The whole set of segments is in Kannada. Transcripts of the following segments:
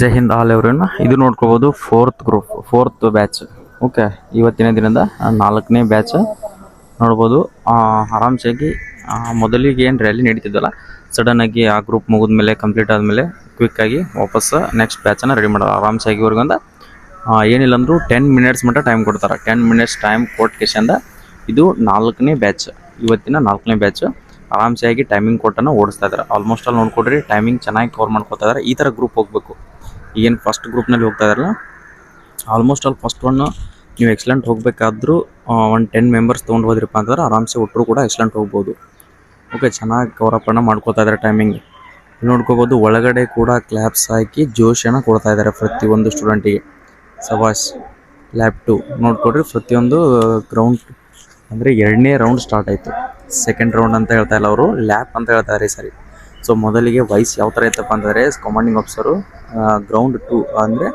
ಜೈ ಹಿಂದ್ ಆಲ್ ಎವ್ರೇನ ಇದು ನೋಡ್ಕೋಬೋದು fourth group, fourth batch. Okay, ಇವತ್ತಿನ ದಿನದ ನಾಲ್ಕನೇ ಬ್ಯಾಚ್. ನೋಡ್ಬೋದು ಆರಾಮ್ಸಾಗಿ ಮೊದಲಿಗೆ ಏನು ರ್ಯಾಲಿ ನಡೀತಿದ್ದಲ್ಲ ಸಡನ್ ಆಗಿ ಆ ಗ್ರೂಪ್ ಮುಗಿದ್ಮೇಲೆ ಕಂಪ್ಲೀಟ್ ಆದಮೇಲೆ ಕ್ವಿಕ್ ಆಗಿ ವಾಪಸ್ ನೆಕ್ಸ್ಟ್ ಬ್ಯಾಚನ್ನು ರೆಡಿ ಮಾಡೋದು. ಆರಾಮ್ಸಾಗಿ ಇವ್ರಿಗಂದ ಏನಿಲ್ಲ ಅಂದರೂ ಟೆನ್ ಮಿನಿಟ್ಸ್ ಮಟ್ಟ ಟೈಮ್ ಕೊಡ್ತಾರೆ. ಟೆನ್ ಮಿನಿಟ್ಸ್ ಟೈಮ್ ಕೊಟ್ಟ ಕೇಶಂದ ಇದು ನಾಲ್ಕನೇ ಬ್ಯಾಚ್ ಇವತ್ತಿನ ನಾಲ್ಕನೇ ಬ್ಯಾಚ್ ಆರಾಮ್ಸಾಗಿ ಟೈಮಿಂಗ್ ಕೊಟ್ಟನ್ನು ಓಡಿಸ್ತಾ ಇದ್ದಾರೆ ಆಲ್ಮೋಸ್ಟ್ ಅಲ್ಲಿ ನೋಡ್ಕೊಡ್ರಿ ಟೈಮಿಂಗ್ ಚೆನ್ನಾಗಿ ಕವರ್ ಮಾಡ್ಕೊತಾ ಇದ್ದಾರೆ ಈ ಥರ ಗ್ರೂಪ್ ಹೋಗಬೇಕು. ಏನು ಫಸ್ಟ್ ಗ್ರೂಪ್ನಲ್ಲಿ ಹೋಗ್ತಾ ಇದಾರಲ್ಲ ಆಲ್ಮೋಸ್ಟ್ ಆಲ್ ಫಸ್ಟ್ ಒನ್ ನೀವು ಎಕ್ಸಲೆಂಟ್ ಹೋಗಬೇಕಾದ್ರೂ ಒಂದು ಟೆನ್ ಮೆಂಬರ್ಸ್ ತೊಗೊಂಡು ಹೋದ್ರಪ್ಪ ಅಂತಂದ್ರೆ ಆರಾಮ್ಸೆ ಒಟ್ಟರು ಕೂಡ ಎಕ್ಸಲೆಂಟ್ ಹೋಗ್ಬೋದು. ಓಕೆ ಚೆನ್ನಾಗಿ ಕವರ್ ಅನ್ನ ಮಾಡ್ಕೋತಾ ಇದ್ದಾರೆ ಟೈಮಿಂಗ್ ನೋಡ್ಕೋಬೋದು, ಒಳಗಡೆ ಕೂಡ ಕ್ಲ್ಯಾಪ್ಸ್ ಹಾಕಿ ಜೋಶನ್ನು ಕೊಡ್ತಾ ಇದ್ದಾರೆ ಪ್ರತಿಯೊಂದು ಸ್ಟೂಡೆಂಟಿಗೆ ಸವಾಸ್ ಲ್ಯಾಬ್ ಟು ನೋಡ್ಕೊಡ್ರಿ, ಪ್ರತಿಯೊಂದು ಗ್ರೌಂಡ್ ಅಂದರೆ ಎರಡನೇ ರೌಂಡ್ ಸ್ಟಾರ್ಟ್ ಆಯಿತು. ಸೆಕೆಂಡ್ ರೌಂಡ್ ಅಂತ ಹೇಳ್ತಾ ಇಲ್ಲ ಅವರು ಲ್ಯಾಪ್ ಅಂತ ಹೇಳ್ತಾರೆ ಸರಿ. ಸೊ ಮೊದಲಿಗೆ ವಯಸ್ ಯಾವ ಥರ ಇತ್ತಪ್ಪ ಅಂತಂದರೆ ಕಮಾಂಡಿಂಗ್ ಆಫೀಸರು ಗ್ರೌಂಡ್ ಟು ಅಂದರೆ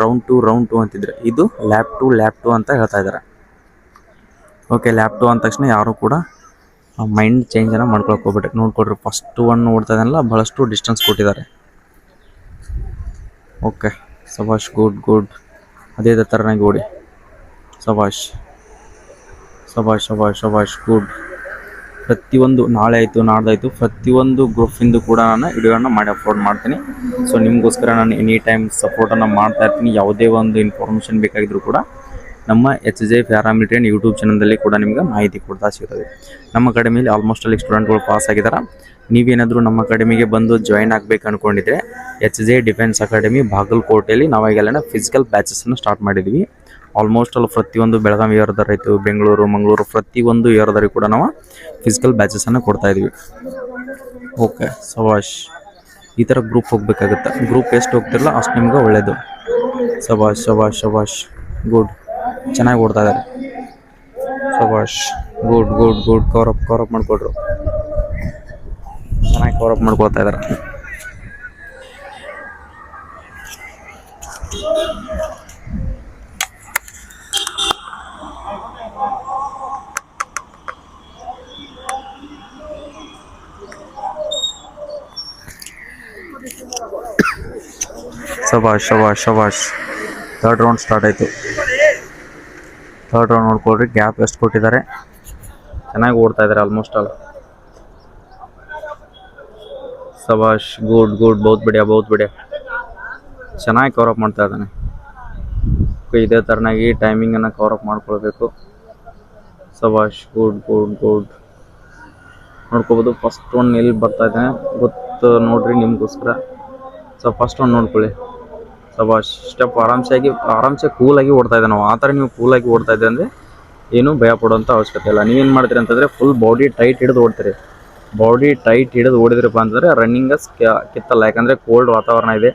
ರೌಂಡ್ ಟು ರೌಂಡ್ ಟು ಅಂತಿದ್ರೆ. ಇದು ಲ್ಯಾಪ್ ಟು ಲ್ಯಾಪ್ ಟು ಅಂತ ಹೇಳ್ತಾ ಇದ್ದಾರೆ ಓಕೆ ಲ್ಯಾಪ್ ಟು ಅಂದ ತಕ್ಷಣ ಯಾರು ಕೂಡ ಮೈಂಡ್ ಚೇಂಜನ್ನು ಮಾಡ್ಕೊಳಕ್ಕೆ ಹೋಗ್ಬಿಟ್ಟು ನೋಡ್ಕೊಡ್ರಿ ಫಸ್ಟ್ ಒನ್ ನೋಡ್ತಾ ಇದ್ದಾನಲ್ಲ ಭಾಳಷ್ಟು ಡಿಸ್ಟೆನ್ಸ್ ಕೊಟ್ಟಿದ್ದಾರೆ. ಓಕೆ ಸಬಾಷ್ ಗುಡ್ ಗುಡ್ ಅದೇ ಥರನಾಗಿ ಓಡಿ. ಸಬಾಷ್ ಸಬಾಷ್ ಸಬಾಷ್ ಸಬಾಷ್ ಗುಡ್ ಪ್ರತಿಯೊಂದು, ನಾಳೆ ಆಯಿತು, ನಾಡ್ದಾಯಿತು, ಪ್ರತಿಯೊಂದು ಗ್ರೂಪಿಂದು ಕೂಡ ನಾನು ವಿಡಿಯೋನ ಮಾಡಿ ಅಪ್ಲೋಡ್ ಮಾಡ್ತೀನಿ. ಸೊ ನಿಮಗೋಸ್ಕರ ನಾನು ಎನಿ ಟೈಮ್ ಸಪೋರ್ಟನ್ನು ಮಾಡ್ತಾ ಇರ್ತೀನಿ. ಯಾವುದೇ ಒಂದು ಇನ್ಫಾರ್ಮೇಷನ್ ಬೇಕಾಗಿದ್ರೂ ಕೂಡ ನಮ್ಮ ಎಚ್ ಜೆ ಪ್ಯಾರಾಮಿಲಿಟರಿ ಯೂಟ್ಯೂಬ್ ಚಾನಲ್ದಲ್ಲಿ ಕೂಡ ನಿಮಗೆ ಮಾಹಿತಿ ಕೊಡ್ತಾ ಸಿಗ್ತದೆ. ನಮ್ಮ ಅಕಾಡೆಮಿಯಲ್ಲಿ ಆಲ್ಮೋಸ್ಟ್ ಅಲ್ಲಿ ಸ್ಟೂಡೆಂಟ್ಗಳು ಪಾಸ್ ಆಗಿದ್ದಾರೆ ನೀವೇನಾದರೂ ನಮ್ಮ ಅಕಾಡೆಮಿಗೆ ಬಂದು ಜಾಯಿನ್ ಆಗಬೇಕು ಅಂದ್ಕೊಂಡಿದ್ರೆ ಎಚ್ ಜೆ ಡಿಫೆನ್ಸ್ ಅಕಾಡೆಮಿ ಬಾಗಲಕೋಟೆಯಲ್ಲಿ ನಾವಾಗೆಲ್ಲ ಫಿಸಿಕಲ್ ಬ್ಯಾಚಸ್ಸನ್ನು ಸ್ಟಾರ್ಟ್ ಮಾಡಿದ್ವಿ. ಆಲ್ಮೋಸ್ಟ್ ಅಲ್ಲಿ ಪ್ರತಿಯೊಂದು ಬೆಳಗಾವಿ ಏರ್ದಾರ ಆಯಿತು ಬೆಂಗಳೂರು, ಮಂಗಳೂರು ಪ್ರತಿಯೊಂದು ಏರ್ದಾರಿಗೆ ಕೂಡ ನಾವು ಫಿಸಿಕಲ್ ಬ್ಯಾಚಸನ್ನು ಕೊಡ್ತಾ ಇದ್ವಿ. ಓಕೆ ಸವಾಶ್ ಈ ಥರ ಗ್ರೂಪ್ ಹೋಗ್ಬೇಕಾಗುತ್ತೆ? ಗ್ರೂಪ್ ಎಷ್ಟು ಹೋಗ್ತಿರಲ್ಲ ಅಷ್ಟು ನಿಮ್ಗೆ ಒಳ್ಳೆಯದು ಸವಾಶ್ ಸವಾಶ್ ಸವಾಶ್ ಗುಡ್ ಚೆನ್ನಾಗಿ ಓಡ್ತಾ ಇದ್ದಾರೆ ಸವಾಶ್ good good good cover up cover up ಮಾಡಿಕೊಡ್ರು ಚೆನ್ನಾಗಿ ಕವರಪ್ ಮಾಡ್ಕೊಳ್ತಾ ಇದ್ದಾರೆ ಶಬಾಷ್ ಶಬಾಷ್ ಶಬಾಷ್ ಥರ್ಡ್ ರೌಂಡ್ ಸ್ಟಾರ್ಟ್ ಆಯಿತು. ಥರ್ಡ್ ರೌಂಡ್ ನೋಡ್ಕೊಳ್ರಿ ಗ್ಯಾಪ್ ಎಷ್ಟು ಕೊಟ್ಟಿದ್ದಾರೆ. ಚೆನ್ನಾಗಿ ಓಡ್ತಾ ಇದ್ದಾರೆ ಆಲ್ಮೋಸ್ಟ್ ಆಲ್ ಸಬಾಷ್ ಗುಡ್ ಗುಡ್ ಬೌತ್ ಬಿಡಿಯ ಬೌತ್ ಬಿಡಿಯ ಚೆನ್ನಾಗಿ ಕವರ್ ಅಪ್ ಮಾಡ್ತಾ ಇದ್ದಾನೆ. ಇದೇ ಥರನಾಗಿ ಟೈಮಿಂಗನ್ನು ಅಪ್ ಮಾಡ್ಕೊಳ್ಬೇಕು. ಸಬಾಷ್ ಗುಡ್ ಗುಡ್ ಗುಡ್ ನೋಡ್ಕೋಬೋದು ಫಸ್ಟ್ ಒನ್ ಎಲ್ಲಿ ಬರ್ತಾ ಇದ್ದಾನೆ ಗೊತ್ತು, ನೋಡ್ರಿ ನಿಮಗೋಸ್ಕರ. ಸೊ ಫಸ್ಟ್ ಒಂದು ನೋಡ್ಕೊಳ್ಳಿ. ಸಬಾಷ್ ಸ್ಟೆಪ್ ಆರಾಮ್ಸಾಗಿ ಆರಾಮ್ಸೆ ಕೂಲಾಗಿ ಓಡ್ತಾ ಇದ್ದೆ ನಾವು ಆ ಥರ ನೀವು ಕೂಲಾಗಿ ಓಡ್ತಾ ಇದ್ದೆ ಅಂದರೆ ಏನೂ ಭಯ ಪಡುವಂಥ ಅವಶ್ಯಕತೆ ಇಲ್ಲ. ನೀವೇನು ಮಾಡ್ತೀರಿ ಅಂತಂದರೆ ಫುಲ್ ಬಾಡಿ ಟೈಟ್ ಹಿಡಿದು ಓಡ್ತೀರಿ. ಬಾಡಿ ಟೈಟ್ ಹಿಡಿದು ಓಡಿದ್ರಪ್ಪ ಅಂತಂದರೆ ರನ್ನಿಂಗ್ ಕಿತ್ತಲ್ಲ. ಯಾಕಂದರೆ ಕೋಲ್ಡ್ ವಾತಾವರಣ ಇದೆ.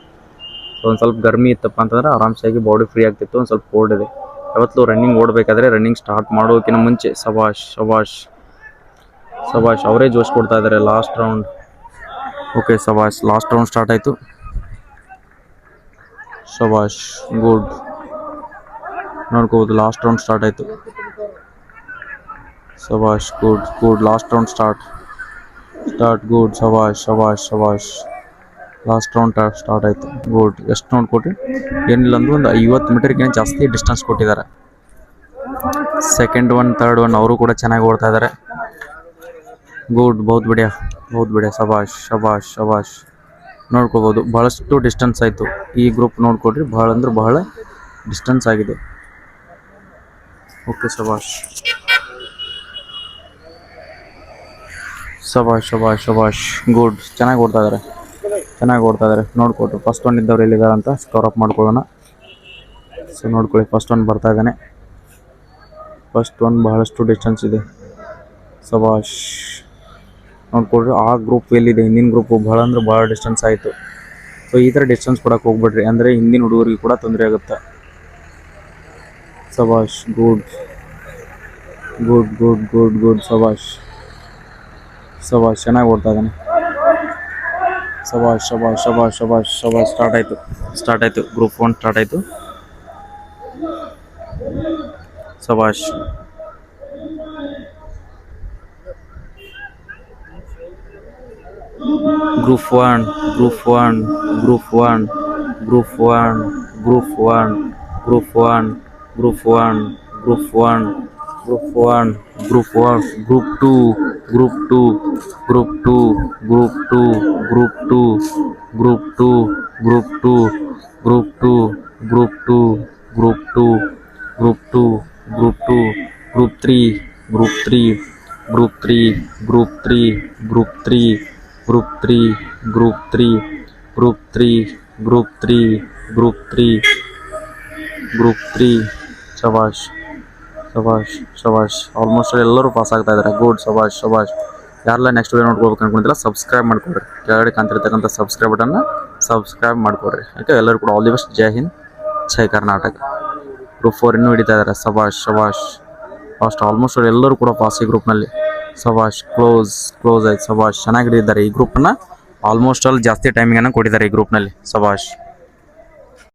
ಸೊ ಒಂದು ಸ್ವಲ್ಪ ಗರ್ಮಿ ಇತ್ತಪ್ಪ ಅಂತಂದ್ರೆ ಆರಾಮ್ಸಾಗಿ ಬಾಡಿ ಫ್ರೀ ಆಗ್ತಿತ್ತು. ಒಂದು ಸ್ವಲ್ಪ ಕೋಲ್ಡ್ ಇದೆ. ಯಾವತ್ತೂ ರನ್ನಿಂಗ್ ಓಡಬೇಕಾದ್ರೆ ರನ್ನಿಂಗ್ ಸ್ಟಾರ್ಟ್ ಮಾಡೋಕ್ಕಿಂತ ಮುಂಚೆ ಸಬಾಷ್ ಸಬಾಷ್ ಸಬಾಷ್ ಅವರೇ ಜೋಶ್ ಕೊಡ್ತಾ ಇದ್ದಾರೆ ಲಾಸ್ಟ್ ರೌಂಡ್ ಓಕೆ ಸಬಾಷ್ ಲಾಸ್ಟ್ ರೌಂಡ್ ಸ್ಟಾರ್ಟ್ ಆಯಿತು. ಸಬಾಷ್ ಗುಡ್. ನೋಡ್ಕೋಬೋದು ಲಾಸ್ಟ್ ರೌಂಡ್ ಸ್ಟಾರ್ಟ್ ಆಯಿತು. ಸಬಾಷ್ good good last round start start good ಸಬಾಷ್ ಸಬಾಷ್ ಸಬಾಷ್ ಲಾಸ್ಟ್ ರೌಂಡ್ ಸ್ಟಾರ್ಟ್ ಆಯಿತು. ಗುಡ್ ಎಷ್ಟು ನೋಡ್ಕೊಟ್ರಿ ಏನಿಲ್ಲ ಅಂದ್ರೆ ಒಂದು ಐವತ್ತು ಮೀಟರ್ಗಿಂತ ಜಾಸ್ತಿ ಡಿಸ್ಟೆನ್ಸ್ ಕೊಟ್ಟಿದ್ದಾರೆ. ಸೆಕೆಂಡ್ ಒನ್ ತರ್ಡ್ ಒನ್ ಅವರು ಕೂಡ ಚೆನ್ನಾಗಿ ಓಡ್ತಾ ಇದ್ದಾರೆ ಗುಡ್ ಬಹುತ್ ಬಿಡಿಯಾ ಬಹುತ್ ಬಿಡಿಯಾ ಶಬಾಷ್ ಶಬಾಷ್ ಶಬಾಷ್ ನೋಡ್ಕೋಬೋದು. ಭಾಳಷ್ಟು ಡಿಸ್ಟೆನ್ಸ್ ಆಯಿತು. ಈ ಗ್ರೂಪ್ ನೋಡ್ಕೊಡ್ರಿ. ಭಾಳ ಅಂದ್ರೆ ಬಹಳ ಡಿಸ್ಟೆನ್ಸ್ ಆಗಿದೆ. ಓಕೆ ಶಬಾಷ್ ಸಭಾಷ್ ಶಬಾಷ್ ಶಬಾಷ್ ಗುಡ್ ಚೆನ್ನಾಗಿ ಓಡ್ತಾ ಇದ್ದಾರೆ ಚೆನ್ನಾಗಿ ಓಡ್ತಾ ಇದ್ದಾರೆ ನೋಡ್ಕೊಟ್ರು. ಫಸ್ಟ್ ಒನ್ ಇದ್ದವ್ರು ಎಲ್ಲಿದ್ದಾರೆ ಅಂತ ಸ್ಕೋರ್ ಅಪ್ ಮಾಡ್ಕೊಳ್ಳೋಣ. ಸೊ ನೋಡ್ಕೊಳ್ಳಿ. ಫಸ್ಟ್ ಒನ್ ಬರ್ತಾ ಇದ್ದಾನೆ. ಫಸ್ಟ್ ಒನ್ ಬಹಳಷ್ಟು ಡಿಸ್ಟೆನ್ಸ್ ಇದೆ. ಸಬಾಷ್ ನೋಡ್ಕೊಳ್ರಿ. ಆ ಗ್ರೂಪ್ ಎಲ್ಲಿದೆ? ಹಿಂದಿನ ಗ್ರೂಪ್ ಭಾಳ ಅಂದ್ರೆ ಭಾಳ ಡಿಸ್ಟೆನ್ಸ್ ಆಯಿತು. ಸೊ ಈ ಥರ ಡಿಸ್ಟೆನ್ಸ್ ಕೊಡಕ್ಕೆ ಹೋಗ್ಬಿಡ್ರಿ. ಅಂದರೆ ಹಿಂದಿನ ಹುಡುಗರಿಗೆ ಕೂಡ ತೊಂದರೆ ಆಗುತ್ತೆ? ಸಬಾಷ್ good good good good good ಸಬಾಷ್. ಸಬಾಷ್, ಚೆನ್ನಾಗಿ ಓಡ್ತಾ ಇದ್ದಾನೆ. ಸಬಾಷ್ ಶಬಾಷ್ ಶಬಾಷ್ ಶಬಾಷ್ ಶಬಾಷ್ ಸ್ಟಾರ್ಟ್ ಆಯಿತು. ಸ್ಟಾರ್ಟ್ ಆಯಿತು. ಗ್ರೂಪ್ ಒನ್ ಸ್ಟಾರ್ಟ್ ಆಯಿತು. ಸಬಾಷ್. Group one group one group one group one group one group one group one group one group one group one group two group two group two group two group two group two group two group two group two group two group two group two group three group three group three group three group three group three group three group three group three group three group three, ಶಬಾಷ್ ಶಬಾಷ್ ಶಬಾಷ್. ಆಲ್ಮೋಸ್ಟ್ ಎಲ್ಲರೂ ಪಾಸ್ ಆಗ್ತಾ ಇದ್ದಾರೆ ಗುಡ್ ಶಬಾಷ್ ಶಬಾಷ್. ಯಾರೆಲ್ಲ ನೆಕ್ಸ್ಟ್ ವೀಡಿಯೋ ನೋಡ್ಕೋಬೇಕು ಅನ್ಕೊಂಡಿದ್ದಿಲ್ಲ ಸಬ್ಸ್ಕ್ರೈಬ್ ಮಾಡ್ಕೊಡ್ರಿ ಕೆಳಗಡೆ ಕಾಣ್ತಿರ್ತಕ್ಕಂಥ ಸಬ್ಸ್ಕ್ರೈಬ್ ಬಟನ್ನ ಸಬ್ಸ್ಕ್ರೈಬ್ ಮಾಡ್ಕೊಡ್ರಿ ಓಕೆ ಎಲ್ಲರೂ ಕೂಡ all the best Jai Hind Jai Karnataka group four ಇನ್ನೂ ಹಿಡಿತಾ ಇದ್ದಾರೆ ಶಬಾಷ್ ಶಬಾಷ್. ಫಾಸ್ಟ್ ಆಲ್ಮೋಸ್ಟ್ ಎಲ್ಲರೂ ಕೂಡ ಪಾಸ್ ಈ ಗ್ರೂಪ್ನಲ್ಲಿ ಸಬಾಷ್ ಕ್ಲೋಸ್ ಕ್ಲೋಸ್ ಆಯ್ತು ಸಭಾಷ್ ಚೆನ್ನಾಗಿದ್ದಾರೆ ಈ ಗ್ರೂಪನ್ನು ಆಲ್ಮೋಸ್ಟ್ ಆಲ್ ಜಾಸ್ತಿ ಟೈಮಿಂಗನ್ನು ಕೊಟ್ಟಿದ್ದಾರೆ ಈ ಗ್ರೂಪ್ನಲ್ಲಿ ಸಬಾಷ್.